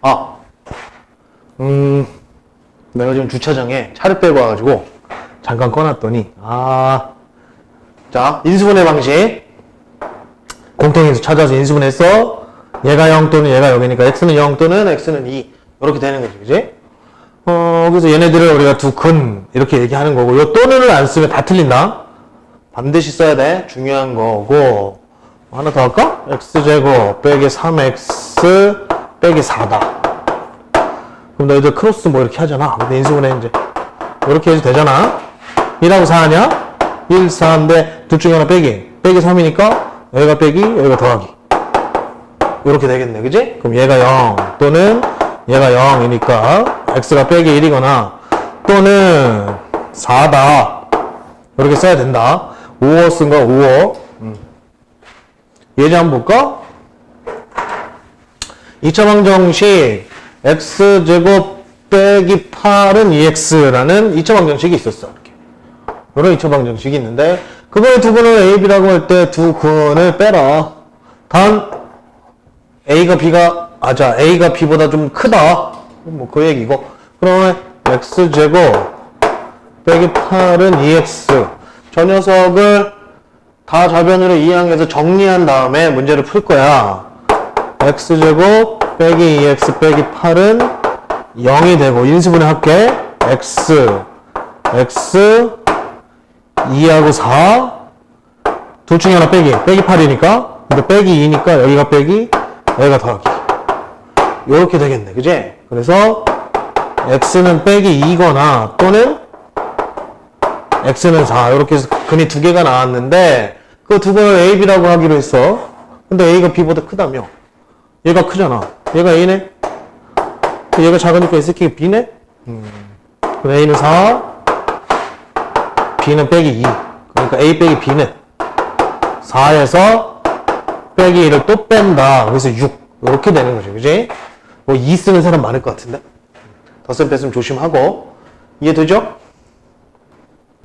아, 음, 내가 지금 주차장에 차를 빼고 와가지고 잠깐 꺼놨더니, 아, 자, 인수분해 방식. 공통인수 찾아서 인수분해서 얘가 0 또는 얘가 0이니까 x는 0 또는 x는 2. 이렇게 되는 거지, 그지? 어, 그래서 얘네들을 우리가 두 근, 이렇게 얘기하는 거고, 요 또는을 안 쓰면 다 틀린다? 반드시 써야 돼. 중요한 거고. 하나 더 할까? x제곱 빼기 3x 빼기 4다. 그럼 너희들 크로스 뭐 이렇게 하잖아. 근데 인수분해 이제 이렇게 해도 되잖아. 1하고 4하냐? 1, 4인데 둘 중에 하나 빼기. 빼기 3이니까 여기가 빼기, 여기가 더하기. 이렇게 되겠네. 그지? 그럼 얘가 0 또는 얘가 0이니까 x가 빼기 1이거나 또는 4다. 이렇게 써야 된다. 5호 쓴거 5호. 음. 예제 한번 볼까? 2차 방정식 x제곱 빼기 8은 2x라는 2차 방정식이 있었어. 이렇게. 이런 2차 방정식이 있는데 그거의 두 근을 a, b라고 할 때 두 근을 빼라. 단 a가 b가 아자 a가 b보다 좀 크다. 뭐 그 얘기고. 그러면 x제곱 빼기 8은 2x. 저 녀석을 다 좌변으로 이항해서 정리한 다음에 문제를 풀 거야. X제곱 빼기 2x 빼기 8은 0이 되고 인수분해 할게. x. x 2하고 4 둘 중에 하나 빼기. 빼기 8이니까. 근데 빼기 2니까 여기가 빼기 여기가 더하기. 요렇게 되겠네. 그지? 그래서 x는 빼기 2거나 또는 x는 4 이렇게 해서 근이 두 개가 나왔는데 그두 번을 a, b라고 하기로 했어. 근데 a가 b보다 크다며 얘가 크잖아. 얘가 a네? 얘가 작으니까 이 새끼가 b네? 음. a는 4 b는 빼기 2 그러니까 a 빼기 b는 4에서 빼기 1을 또 뺀다. 그래서 6 이렇게 되는 거죠 그지? 뭐 2 쓰는 사람 많을 것 같은데? 덧셈 뺐으면 조심하고. 이해되죠?